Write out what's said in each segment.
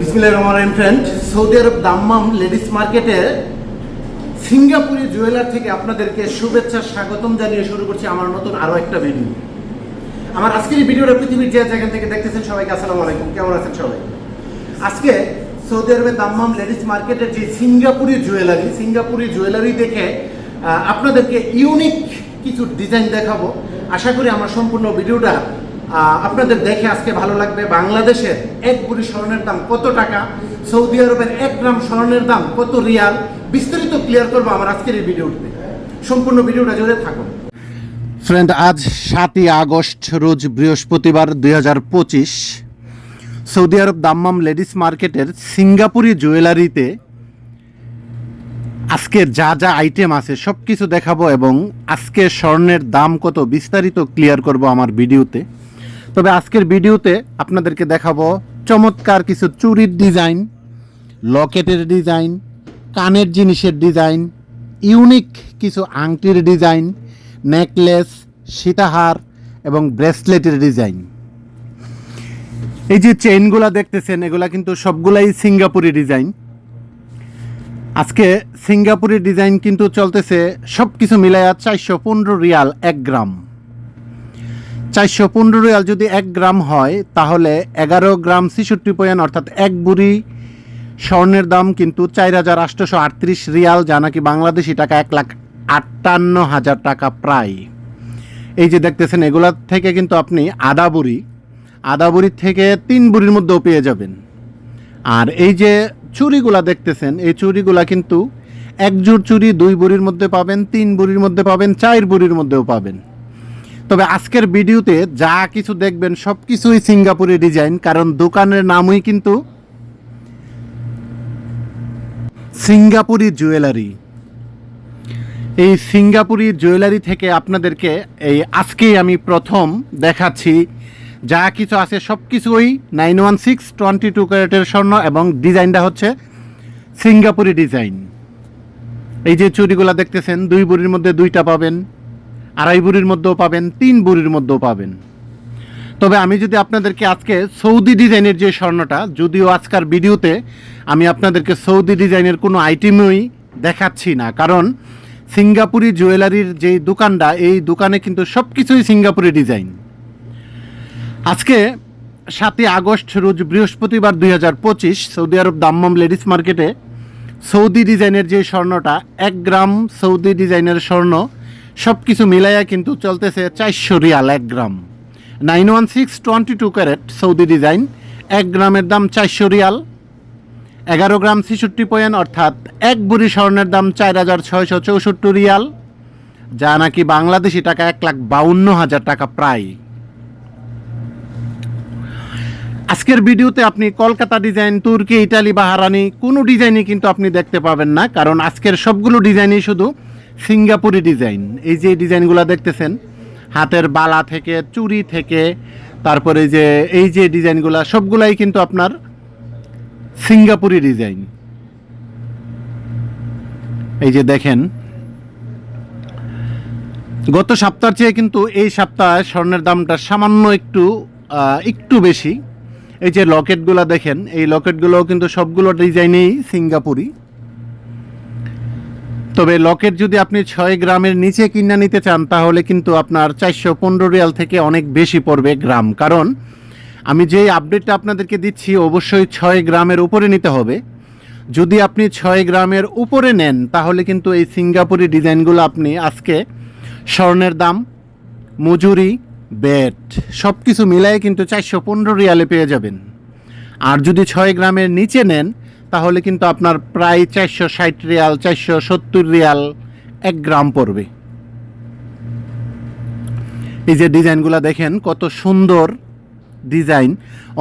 Bismillah Rahman friend Saudi Arab Dammam ladies মার্কেটে সিঙ্গাপুরি jeweller থেকে আপনাদেরকে শুভেচ্ছা, স্বাগতম জানিয়ে শুরু করছি আমার নতুন আরও একটা ভিডিও আমার আজকের এই ভিডিওটা পৃথিবীর যে জায়গা থেকে দেখতেছেন সবাইকে আসসালামু আলাইকুম। কেমন আছেন সবাই? আজকে সৌদি আরবের দাম্মাম লেডিস মার্কেটের যে সিঙ্গাপুরি জুয়েলারি সিঙ্গাপুরি জুয়েলারি দেখে আপনাদেরকে ইউনিক কিছু ডিজাইন দেখাবো। আশা করি আমার সম্পূর্ণ ভিডিওটা আপনাদের দেখে আজকে ভালো লাগবে। বাংলাদেশের এক বুড়ি স্বর্ণের দাম কত টাকা? সৌদি আরবের এক গ্রাম স্বর্ণের দাম কত রিয়াল? বিস্তারিত ক্লিয়ার করব আমার আজকের এই ভিডিওতে। সম্পূর্ণ ভিডিওটা জুড়ে থাকুন। ফ্রেন্ড আজ সাতই আগস্ট, রোজ বৃহস্পতিবার দুই হাজার পঁচিশ। সৌদি আরব দাম্মাম লেডিস মার্কেটের সিঙ্গাপুরি জুয়েলারিতে আজকের যা যা আইটেম আছে সব কিছু দেখাবো এবং আজকের স্বর্ণের দাম কত বিস্তারিত ক্লিয়ার করব আমার ভিডিওতে। তবে আজকের ভিডিওতে আপনাদেরকে দেখাবো চমৎকার কিছু চুরির ডিজাইন, লকেটের ডিজাইন, কানের জিনিসের ডিজাইন, ইউনিক কিছু আংটির ডিজাইন, নেকলেস, সীতাহার এবং ব্রেসলেটের ডিজাইন। এই যে চেইনগুলা দেখতেছেন, এগুলা কিন্তু সবগুলাই সিঙ্গাপুরি ডিজাইন। আজকে সিঙ্গাপুরি ডিজাইন কিন্তু চলতেছে সব কিছু মিলাইয়া চারশো পনেরো রিয়াল এক গ্রাম। চারশো পনেরো রিয়াল যদি এক গ্রাম হয়, তাহলে এগারো গ্রাম ছিষট্টি পয়েন্ট, অর্থাৎ এক বুড়ি স্বর্ণের দাম কিন্তু চার হাজার আটশোশো আটত্রিশ রিয়াল, যা নাকি বাংলাদেশি টাকা এক লাখ আটান্ন হাজার টাকা প্রায়। এই যে দেখতেছেন, এগুলা থেকে কিন্তু আপনি আদা বুড়ি আদা বুড়ির থেকে তিন বুড়ির মধ্যেও পেয়ে যাবেন। আর এই যে চুরিগুলা দেখতেছেন, এই চুড়িগুলা কিন্তু এক জোড় চুড়ি দুই বুড়ির মধ্যে পাবেন, তিন বুড়ির মধ্যে পাবেন, চার বুড়ির মধ্যেও পাবেন। তবে আজকের ভিডিওতে যা কিছু দেখবেন সব কিছুই সিঙ্গাপুরি ডিজাইন, কারণ দোকানের নামই কিন্তু সিঙ্গাপুরি জুয়েলারি। এই সিঙ্গাপুরি জুয়েলারি থেকে আপনাদেরকে এই আজকেই আমি প্রথম দেখাচ্ছি। যা কিছু আছে সব কিছুই nine one six twenty two ক্যারেটের স্বর্ণ এবং ডিজাইনটা হচ্ছে সিঙ্গাপুরি ডিজাইন। এই যে চুড়িগুলা দেখতেছেন, দুই বুড়ির মধ্যে দুইটা পাবেন। আড়াই বুড়ির মধ্যেও পাবেন, তিন বুড়ির মধ্যেও পাবেন। তবে আমি যদি আপনাদেরকে আজকে সৌদি ডিজাইনের যে স্বর্ণটা, যদিও আজকার ভিডিওতে আমি আপনাদেরকে সৌদি ডিজাইনের কোনো আইটেমই দেখাচ্ছি না, কারণ সিঙ্গাপুরি জুয়েলারির যে দোকানটা, এই দোকানে কিন্তু সব কিছুই সিঙ্গাপুরি ডিজাইন। আজকে সাতই আগস্ট, রোজ বৃহস্পতিবার দুই হাজার পঁচিশ, সৌদি আরব দাম্মাম লেডিস মার্কেটে সৌদি ডিজাইনের যে স্বর্ণটা, এক গ্রাম সৌদি ডিজাইনের স্বর্ণ সব কিছু মিলাইয়া কিন্তু চলতেছে চারশো রিয়াল এক gram. Nine one six twenty two carat Saudi design, এক গ্রামের দাম চারশো রিয়াল। এগারো গ্রাম ছেষট্টি পয়েন্ট অর্থাৎ এক বুড়ি স্বর্ণের দাম চার হাজার ছয়শো চৌষট্টি রিয়াল, যা নাকি বাংলাদেশি টাকা এক লাখ বাউন্ন হাজার টাকা প্রায়। আজকের ভিডিওতে আপনি কলকাতা ডিজাইন, তুর্কি, ইটালি বা হারানি, কোনো ডিজাইনই কিন্তু আপনি দেখতে পাবেন না, কারণ আজকের সবগুলো ডিজাইনই শুধু সিঙ্গাপুরি ডিজাইন। এই যে ডিজাইনগুলো দেখতেছেন, হাতের বালা থেকে, চুড়ি থেকে, তারপরে যে, এই যে ডিজাইনগুলো, সবগুলাই কিন্তু আপনার সিঙ্গাপুরি ডিজাইন। এই যে দেখেন, গত সপ্তাহের চেয়ে কিন্তু এই সপ্তাহে স্বর্ণের দামটা সামান্য একটু একটু বেশি। এই যে লকেটগুলো দেখেন, এই লকেটগুলো কিন্তু সবগুলো ডিজাইনেই সিঙ্গাপুরি। তবে লকেট যদি আপনি ছয় গ্রামের নিচে কিনে নিতে চান, তাহলে কিন্তু আপনার চারশো পনেরো রিয়াল থেকে অনেক বেশি পড়বে গ্রাম। কারণ আমি যেই আপডেটটা আপনাদেরকে দিচ্ছি, অবশ্যই ছয় গ্রামের উপরে নিতে হবে। যদি আপনি ছয় গ্রামের উপরে নেন, তাহলে কিন্তু এই সিঙ্গাপুরি ডিজাইনগুলো আপনি আজকে স্বর্ণের দাম, মজুরি বেট সব কিছু মিলাই কিন্তু চারশো পনেরো রিয়ালে পেয়ে যাবেন। আর যদি ছয় গ্রামের নিচে নেন তাহলে কিন্তু আপনার প্রায় চারশো ষাট রিয়াল, চারশো সত্তর রিয়াল এক গ্রাম পড়বে। এই যে ডিজাইনগুলো দেখেন, কত সুন্দর ডিজাইন।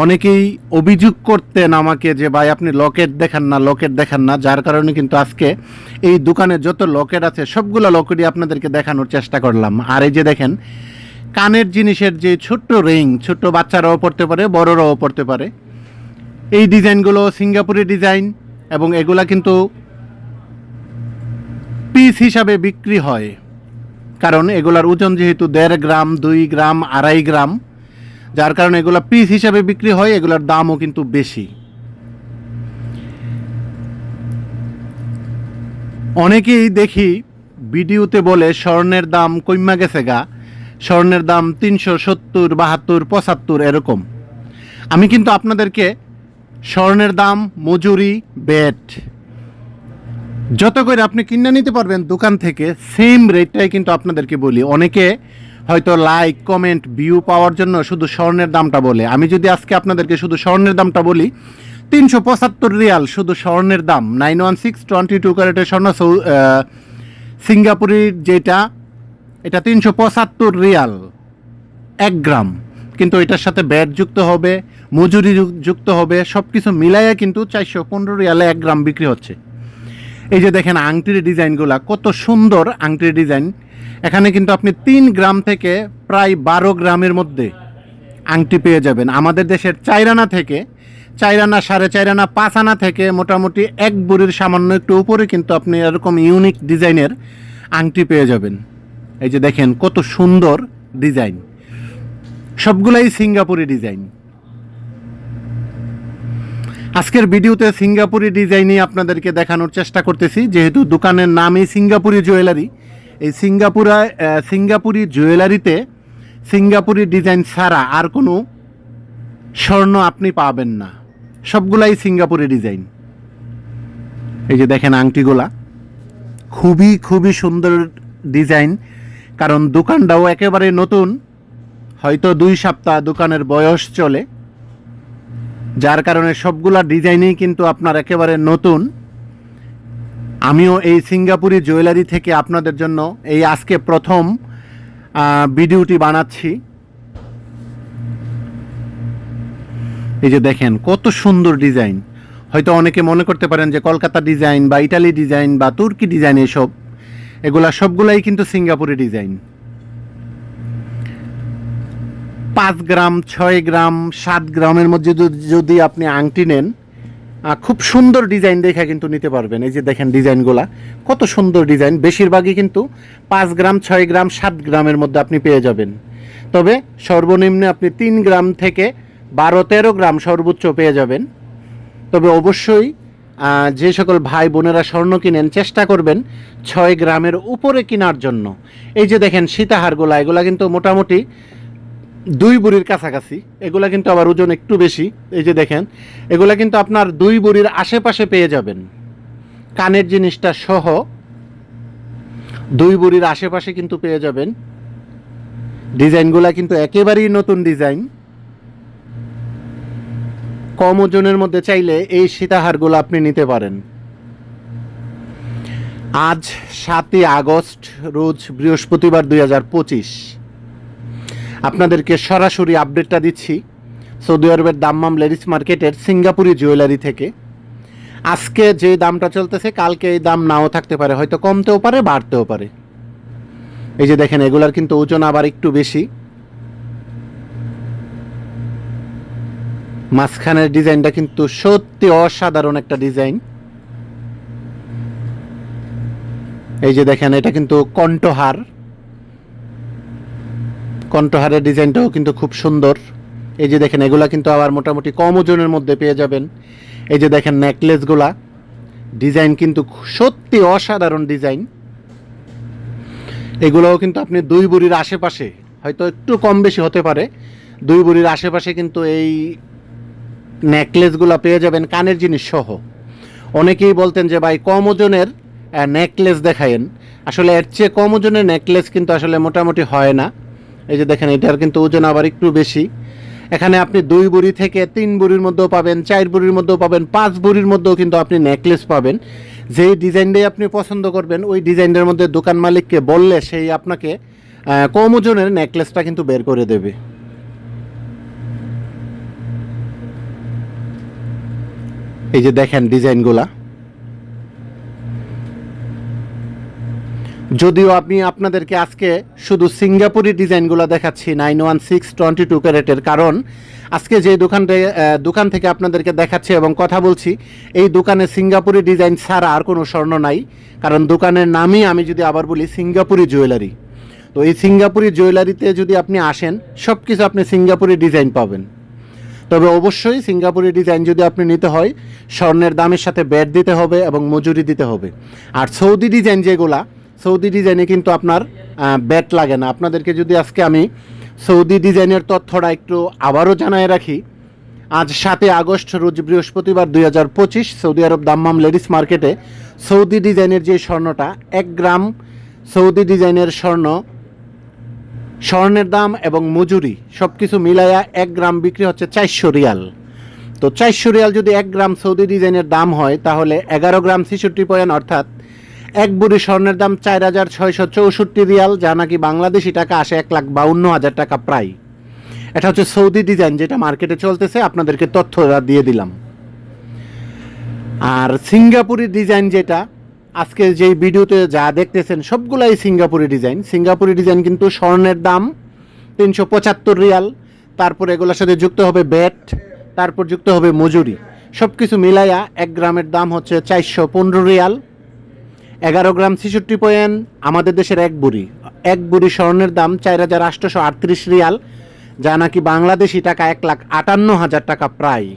অনেকেই অভিযোগ করতেন আমাকে যে, ভাই, আপনি লকেট দেখান না, লকেট দেখান না। যার কারণে কিন্তু আজকে এই দোকানে যত লকেট আছে, সবগুলো লকেটই আপনাদেরকে দেখানোর চেষ্টা করলাম। আর এই যে দেখেন, কানের জিনিসের যে ছোট্ট রিং, ছোট্ট বাচ্চারাও পড়তে পারে, বড়রাও পড়তে পারে। এই ডিজাইনগুলো সিঙ্গাপুরের ডিজাইন এবং এগুলা কিন্তু পিস হিসাবে বিক্রি হয়। কারণ এগুলার ওজন যেহেতু দেড় গ্রাম, দুই গ্রাম, আড়াই গ্রাম, যার কারণে এগুলো পিস হিসাবে বিক্রি হয়, এগুলোর দামও কিন্তু বেশি। অনেকেই দেখি ভিডিওতে বলে, স্বর্ণের দাম কইমা গেছে গা, স্বর্ণের দাম তিনশো সত্তর, বাহাত্তর, পঁচাত্তর, এরকম। আমি কিন্তু আপনাদেরকে স্বর্ণের দাম, মজুরি বেট যত করে আপনি কিনে নিতে পারবেন দোকান থেকে সেম রেটটাই কিন্তু আপনাদেরকে বলি। অনেকে হয়তো লাইক কমেন্ট ভিউ পাওয়ার জন্য শুধু স্বর্ণের দামটা বলে। আমি যদি আজকে আপনাদেরকে শুধু স্বর্ণের দামটা বলি, তিনশো পঁচাত্তর রিয়াল শুধু স্বর্ণের দাম। Nine one six twenty two ক্যারেটের স্বর্ণ সিঙ্গাপুরের যেটা, এটা তিনশো পঁচাত্তর রিয়াল। এক গ্রাম। কিন্তু এটার সাথে ব্যাট যুক্ত হবে, মজুরি যুক্ত হবে সব কিছু মিলাইয়া কিন্তু চারশো পনেরো রিয়ালে এক গ্রাম বিক্রি হচ্ছে। এই যে দেখেন আংটির ডিজাইনগুলা, কত সুন্দর আংটির ডিজাইন। এখানে কিন্তু আপনি তিন গ্রাম থেকে প্রায় বারো গ্রামের মধ্যে আংটি পেয়ে যাবেন। আমাদের দেশের চাইরানা থেকে, চাইরানা সাড়ে চাইরানা পাঁচ আনা থেকে মোটামুটি এক বুড়ির সামান্য একটু উপরে কিন্তু আপনি এরকম ইউনিক ডিজাইনের আংটি পেয়ে যাবেন। এই যে দেখেন কত সুন্দর ডিজাইন। সবগুলাই সিঙ্গাপুরি ডিজাইন। আজকের ভিডিওতে সিঙ্গাপুরি ডিজাইনই আপনাদেরকে দেখানোর চেষ্টা করতেছি, যেহেতু দোকানের নামই সিঙ্গাপুরি জুয়েলারি। এই সিঙ্গাপুরা সিঙ্গাপুরি জুয়েলারিতে সিঙ্গাপুরি ডিজাইন ছাড়া আর কোনো স্বর্ণ আপনি পাবেন না। সবগুলাই সিঙ্গাপুরি ডিজাইন। এই যে দেখেন আংটিগুলা। খুবই খুবই সুন্দর ডিজাইন, কারণ দোকানটাও একেবারে নতুন। হয়তো দুই সপ্তাহ দোকানের বয়স চলে, যার কারণে সবগুলা ডিজাইনই কিন্তু আপনার একেবারে নতুন। আমিও এই সিঙ্গাপুরি জুয়েলারি থেকে আপনাদের জন্য এই আজকে প্রথম ভিডিওটি বানাচ্ছি। এই যে দেখেন, কত সুন্দর ডিজাইন। হয়তো অনেকে মনে করতে পারেন যে কলকাতা ডিজাইন বা ইটালি ডিজাইন বা তুর্কি ডিজাইন এসব, এগুলা সবগুলাই কিন্তু সিঙ্গাপুরি ডিজাইন। পাঁচ গ্রাম, ছয় গ্রাম, সাত গ্রামের মধ্যে যদি- আপনি আংটি নেন খুব সুন্দর ডিজাইন দেখে কিন্তু নিতে পারবেন। এই যে দেখেন ডিজাইনগুলা, কত সুন্দর ডিজাইন। বেশিরভাগই কিন্তু পাঁচ গ্রাম, ছয় গ্রাম, সাত গ্রামের মধ্যে আপনি পেয়ে যাবেন। তবে সর্বনিম্ন আপনি তিন গ্রাম থেকে বারো, তেরো গ্রাম সর্বোচ্চ পেয়ে যাবেন। তবে অবশ্যই যে সকল ভাই বোনেরা স্বর্ণ কিনেন, চেষ্টা করবেন ছয় গ্রামের উপরে কেনার জন্য। এই যে দেখেন সীতাহারগুলা, এগুলা কিন্তু মোটামুটি দুই বুড়ির কাছাকাছি। এগুলা কিন্তু আবার ওজন একটু বেশি। এই যে দেখেন, এগুলা কিন্তু আপনার দুই বুড়ির আশেপাশে পেয়ে যাবেন। কানের জিনিসটা সহ দুই বুড়ির আশেপাশে কিন্তু পেয়ে যাবেন। ডিজাইনগুলা কিন্তু একেবারেই নতুন ডিজাইন। কম ওজনের মধ্যে চাইলে এই সীতাহারগুলো আপনি নিতে পারেন। আজ সাতই আগস্ট, রোজ বৃহস্পতিবার দুই হাজার পঁচিশ। আপনাদেরকে সরাসরি আপডেটটা দিচ্ছি। সৌদি আরবের দাম্মাম লেডিস মার্কেটের সিঙ্গাপুরি জুয়েলারি থেকে। আজকে যে দামটা চলতেছে, কালকে এই দাম নাও থাকতে পারে, হয়তো কমতেও পারে, বাড়তেও পারে। এই যে দেখেন, এগুলার কিন্তু ওজন আবার একটু বেশি। মাঝখানের ডিজাইনটা কিন্তু সত্যি অসাধারণ একটা ডিজাইন। এই যে দেখেন, এটা কিন্তু কণ্ঠহার। কণ্ঠহারের ডিজাইনটাও কিন্তু খুব সুন্দর। এই যে দেখেন, এগুলা কিন্তু আবার মোটামুটি কম ওজনের মধ্যে পেয়ে যাবেন। এই যে দেখেন নেকলেসগুলা। ডিজাইন কিন্তু সত্যি অসাধারণ ডিজাইন। এগুলোও কিন্তু আপনি দুই বুড়ির আশেপাশে, হয়তো একটু কম বেশি হতে পারে, দুই বুড়ির আশেপাশে কিন্তু এই নেকলেসগুলো পেয়ে যাবেন কানের জিনিস সহ। অনেকেই বলতেন যে, ভাই, কম ওজনের নেকলেস দেখায়েন। আসলে এর চেয়ে কম ওজনের নেকলেস কিন্তু আসলে মোটামুটি হয় না। এই যে দেখেন, এটার কিন্তু ওজন আবার একটু বেশি। এখানে আপনি দুই বুড়ি থেকে তিন বুড়ির মধ্যেও পাবেন, চার বুড়ির মধ্যেও পাবেন, পাঁচ বুড়ির মধ্যেও কিন্তু আপনি নেকলেস পাবেন। যেই ডিজাইনটাই আপনি পছন্দ করবেন, ওই ডিজাইনের মধ্যে দোকান মালিককে বললে সেই আপনাকে কম ওজনের নেকলেসটা কিন্তু বের করে দেবে। এই যে দেখেন ডিজাইনগুলা। যদিও আমি আপনাদেরকে আজকে শুধু সিঙ্গাপুরি ডিজাইনগুলো দেখাচ্ছি nine one six twenty two ক্যারেটের, কারণ আজকে যে দোকানটা দোকান থেকে আপনাদেরকে দেখাচ্ছি এবং কথা বলছি, এই দোকানে সিঙ্গাপুরি ডিজাইন ছাড়া আর কোনো স্বর্ণ নাই, কারণ দোকানের নামই আমি যদি আবার বলি সিঙ্গাপুরি জুয়েলারি। তো এই সিঙ্গাপুরি জুয়েলারিতে যদি আপনি আসেন সব কিছু আপনি সিঙ্গাপুরি ডিজাইন পাবেন। তবে অবশ্যই সিঙ্গাপুরি ডিজাইন যদি আপনি নিতে হয়, স্বর্ণের দামের সাথে ব্যাট দিতে হবে এবং মজুরি দিতে হবে। আর সৌদি ডিজাইন যেগুলা সৌদি ডিজাইনে কিন্তু আপনার ব্যাট লাগে না। আপনাদেরকে যদি আজকে আমি সৌদি ডিজাইনের তথ্যটা একটু আবারও জানায় রাখি, আজ সাতই আগস্ট, রোজ বৃহস্পতিবার দুই হাজার পঁচিশ, সৌদি আরব দাম্মাম লেডিস মার্কেটে সৌদি ডিজাইনের যে স্বর্ণটা, এক গ্রাম সৌদি ডিজাইনের স্বর্ণ, স্বর্ণের দাম এবং মজুরি সব কিছু মিলাইয়া এক গ্রাম বিক্রি হচ্ছে চারশো রিয়াল। তো চারশো রিয়াল যদি এক গ্রাম সৌদি ডিজাইনের দাম হয়, তাহলে এগারো গ্রাম ছেষট্টি পয়েন্ট অর্থাৎ এক বুড়ি স্বর্ণের দাম চার হাজার ছয়শো চৌষট্টি রিয়াল, যা নাকি বাংলাদেশি টাকা আসে এক লাখ বাউন্ন হাজার টাকা প্রায়। এটা হচ্ছে সৌদি ডিজাইন, যেটা মার্কেটে চলতেছে, আপনাদেরকে তথ্যটা দিয়ে দিলাম। আর সিঙ্গাপুরি ডিজাইন যেটা, আজকে যেই ভিডিওতে যা দেখতেছেন, সবগুলাই সিঙ্গাপুরি ডিজাইন। সিঙ্গাপুরি ডিজাইন কিন্তু স্বর্ণের দাম তিনশো পঁচাত্তর রিয়াল, তারপর এগুলোর সাথে যুক্ত হবে ব্যাট, তারপর যুক্ত হবে মজুরি। সব কিছু মিলাইয়া এক গ্রামের দাম হচ্ছে চারশো পনেরো রিয়াল। এগারো গ্রাম ছেষট্টি পয়েন্ট, আমাদের দেশের এক বুড়ি। এক বুড়ি স্বর্ণের দাম চার হাজার আটশোশো আটত্রিশ রিয়াল, যা নাকি বাংলাদেশি টাকা এক লাখ আটান্ন হাজার টাকা প্রায়।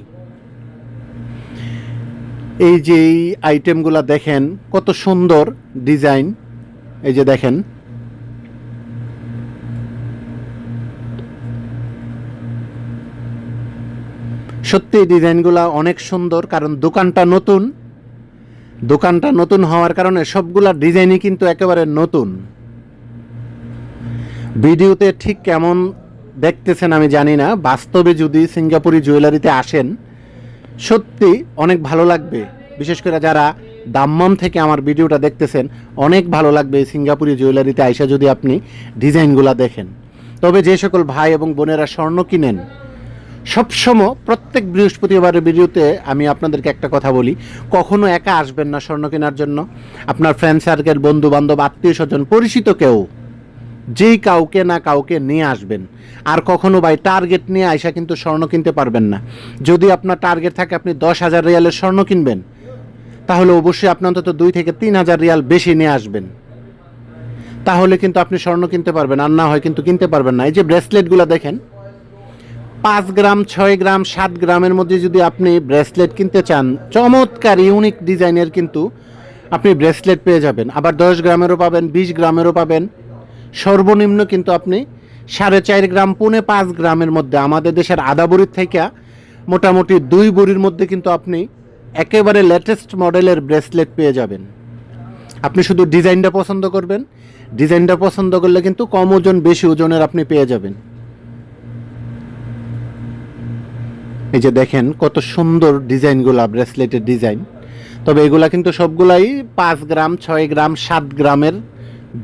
এই যে এই আইটেমগুলো দেখেন, কত সুন্দর ডিজাইন। এই যে দেখেন। সত্যি ডিজাইনগুলো অনেক সুন্দর, কারণ দোকানটা নতুন। দোকানটা নতুন হওয়ার কারণে সবগুলা ডিজাইনই কিন্তু একেবারে নতুন। ভিডিওতে ঠিক কেমন দেখতেছেন আমি জানি না, বাস্তবে যদি সিঙ্গাপুরি জুয়েলারিতে আসেন, সত্যি অনেক ভালো লাগবে। বিশেষ করে যারা দাম্মাম থেকে আমার ভিডিওটা দেখতেছেন, অনেক ভালো লাগবে এই সিঙ্গাপুরি জুয়েলারিতে আইসা যদি আপনি ডিজাইনগুলো দেখেন। তবে যে সকল ভাই এবং বোনেরা স্বর্ণ কিনেন সবসময় প্রত্যেক বৃহস্পতিবারের ভিডিওতে আমি আপনাদেরকে একটা কথা বলি। কখনো একা আসবেন না স্বর্ণ কেনার জন্য। আপনার ফ্রেন্ড সার্কেল বন্ধু বান্ধব আত্মীয় স্বজন পরিচিত কেউ, যেই কাউকে না কাউকে নিয়ে আসবেন। আর কখনো ভাই টার্গেট নিয়ে আইসা কিন্তু স্বর্ণ কিনতে পারবেন না। যদি আপনার টার্গেট থাকে আপনি দশ হাজার রিয়ালের স্বর্ণ কিনবেন, তাহলে অবশ্যই আপনি অন্তত দুই থেকে তিন হাজার রিয়াল বেশি নিয়ে আসবেন। তাহলে কিন্তু আপনি স্বর্ণ কিনতে পারবেন, আর না হয় কিন্তু কিনতে পারবেন না। এই যে ব্রেসলেটগুলো দেখেন পাঁচ গ্রাম, ছয় গ্রাম, সাত গ্রামের মধ্যে যদি আপনি ব্রেসলেট কিনতে চান, চমৎকার, ইউনিক ডিজাইনের কিন্তু আপনি ব্রেসলেট পেয়ে যাবেন। আবার দশ গ্রামেরও পাবেন, বিশ গ্রামেরও পাবেন। সর্বনিম্ন কিন্তু আপনি সাড়ে চার গ্রাম, পৌনে পাঁচ গ্রামের মধ্যে। আমাদের দেশের আদা বড়ির থেকে মোটামুটি দুই বড়ির মধ্যে কিন্তু আপনি একেবারে লেটেস্ট মডেলের ব্রেসলেট পেয়ে যাবেন। আপনি শুধু ডিজাইনটা পছন্দ করবেন, ডিজাইনটা পছন্দ করলে কিন্তু কম ওজন, বেশি ওজনের আপনি পেয়ে যাবেন। এই যে দেখেন, কত সুন্দর ডিজাইনগুলা, ব্রেসলেটের ডিজাইন। তবে এগুলা কিন্তু সবগুলাই পাঁচ গ্রাম, ছয় গ্রাম, সাত গ্রামের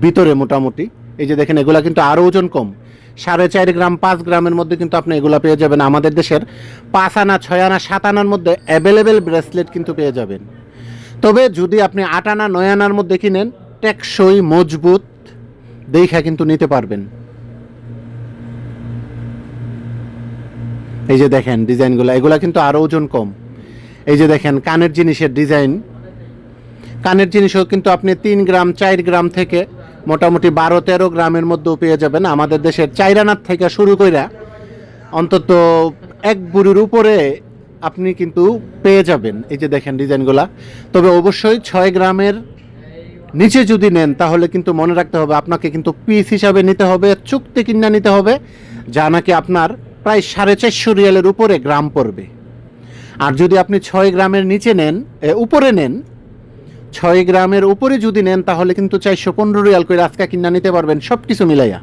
ভিতরে মোটামুটি। এই যে দেখেন, এগুলা কিন্তু আরও ওজন কম। সাড়ে চার গ্রাম, পাঁচ গ্রামের মধ্যে কিন্তু আপনি এগুলা পেয়ে যাবেন। আমাদের দেশের পাঁচ আনা, ছয় আনা, সাত আনার মধ্যে অ্যাভেলেবেল ব্রেসলেট কিন্তু পেয়ে যাবেন। তবে যদি আপনি আট আনা, নয় আনার মধ্যে কিনেন, টেকসই, মজবুত, দেখা কিন্তু নিতে পারবেন। এই যে দেখেন ডিজাইনগুলো, এগুলা কিন্তু আরও ওজন কম। এই যে দেখেন, কানের জিনিসের ডিজাইন। কানের জিনিসও কিন্তু আপনি তিন গ্রাম, চার গ্রাম থেকে মোটামুটি বারো, তেরো গ্রামের মধ্যেও পেয়ে যাবেন। আমাদের দেশের চাইরানার থেকে শুরু কইরা অন্তত এক বুড়ির উপরে আপনি কিন্তু পেয়ে যাবেন। এই যে দেখেন ডিজাইনগুলা। তবে অবশ্যই ছয় গ্রামের নিচে যদি নেন, তাহলে কিন্তু মনে রাখতে হবে, আপনাকে কিন্তু পিস হিসাবে নিতে হবে, চুক্তি কিনা নিতে হবে, যা নাকি আপনার প্রায় সাড়ে চারশো রিয়ালের উপরে গ্রাম পড়বে। আর যদি আপনি ছয় গ্রামের নিচে নেন উপরে নেন, ছয় গ্রামের উপরে যদি নেন, তাহলে কিন্তু চারশো পনেরো রিয়াল করে আজকে কিনা নিতে পারবেন সব কিছু মিলাইয়া।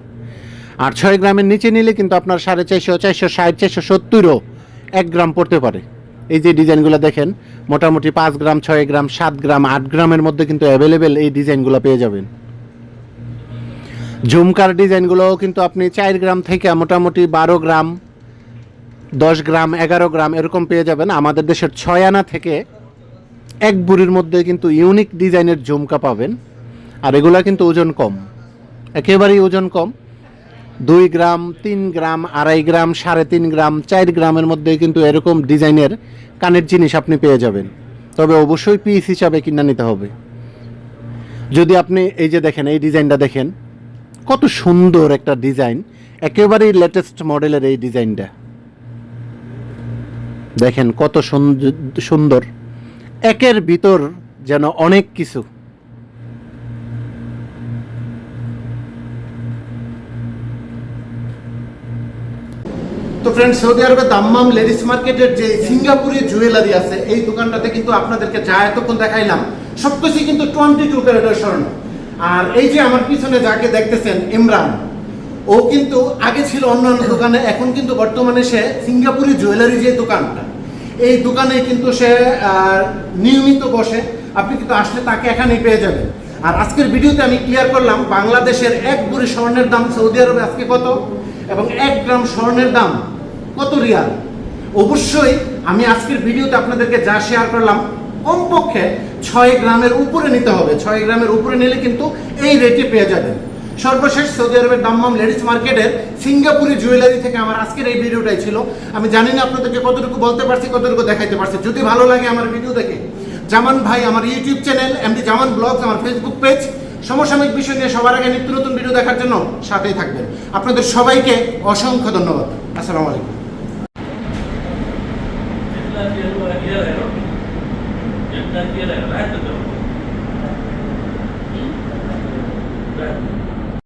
আর ছয় গ্রামের নিচে নিলে কিন্তু আপনার সাড়ে চারশো চারশো ষাট, চারশো সত্তরও এক গ্রাম পড়তে পারে। এই যে ডিজাইনগুলো দেখেন, মোটামুটি পাঁচ গ্রাম, ছয় গ্রাম, সাত গ্রাম, আট গ্রামের মধ্যে কিন্তু অ্যাভেলেবেল এই ডিজাইনগুলো পেয়ে যাবেন। ঝুমকার ডিজাইনগুলোও কিন্তু আপনি চার গ্রাম থেকে মোটামুটি বারো গ্রাম দশ গ্রাম, এগারো গ্রাম এরকম পেয়ে যাবেন। আমাদের দেশের ছয় আনা থেকে এক বুড়ির মধ্যে কিন্তু ইউনিক ডিজাইনের ঝুমকা পাবেন। আর এগুলা কিন্তু ওজন কম। একেবারেই ওজন কম। দুই গ্রাম, তিন গ্রাম, আড়াই গ্রাম, সাড়ে তিন গ্রাম, চার গ্রামের মধ্যে কিন্তু এরকম ডিজাইনের কানের জিনিস আপনি পেয়ে যাবেন। তবে অবশ্যই পিস হিসাবে কিনে নিতে হবে। যদি আপনি এই যে দেখেন, এই ডিজাইনটা দেখেন, কত সুন্দর একটা ডিজাইন একেবারেই লেটেস্ট মডেলের এই ডিজাইনটা দেখেন কত সুন্দ- সুন্দর। একের ভিতর যেন অনেক কিছু। তো ফ্রেন্ড সৌদি আরবের দাম্মাম লেডিস মার্কেটের যে সিঙ্গাপুরি জুয়েলারি আছে, এই দোকানটাতে কিন্তু আপনাদেরকে যা এতক্ষণ দেখাইলাম সবকিছু কিন্তু টোয়েন্টি টু ক্যারেটের স্বর্ণ। আর এই যে আমার পিছনে যাকে দেখতেছেন, ইমরান, ও কিন্তু আগে ছিল অন্যান্য দোকানে, এখন কিন্তু বর্তমানে সে সিঙ্গাপুরি জুয়েলারি যে দোকানটা এই দোকানে কিন্তু সে নিয়মিত বসে। আপনি কিন্তু আসলে তাকে এখানেই পেয়ে যাবেন। আর আজকের ভিডিওতে আমি ক্লিয়ার করলাম, বাংলাদেশের এক বুড়ি স্বর্ণের দাম সৌদি আরবে আজকে কত? এবং এক গ্রাম স্বর্ণের দাম কত রিয়াল? অবশ্যই আমি আজকের ভিডিওতে আপনাদেরকে যা শেয়ার করলাম, কমপক্ষে ছয় গ্রামের উপরে নিতে হবে। ছয় গ্রামের উপরে নিলে কিন্তু এই রেটে পেয়ে যাবেন। সর্বশেষ সৌদি আরবের দাম্মাম লেডিস মার্কেটের সিঙ্গাপুরি জুয়েলারি থেকে আমার আজকের এই ভিডিওটাই ছিল। আমি জানি না আপনাদেরকে কতটুকু বলতে পারছি, কতটুকু দেখাইতে পারছি। যদি ভালো লাগে আমার ভিডিও দেখে, জামান ভাই আমার YouTube channel MD Zaman blogs আমার ফেসবুক পেজ সমসাময়িক বিষয় নিয়ে সবার আগে নিত্য নতুন ভিডিও দেখার জন্য সাথেই থাকবেন। আপনাদের সবাইকে অসংখ্য ধন্যবাদ। আসসালামু আলাইকুম।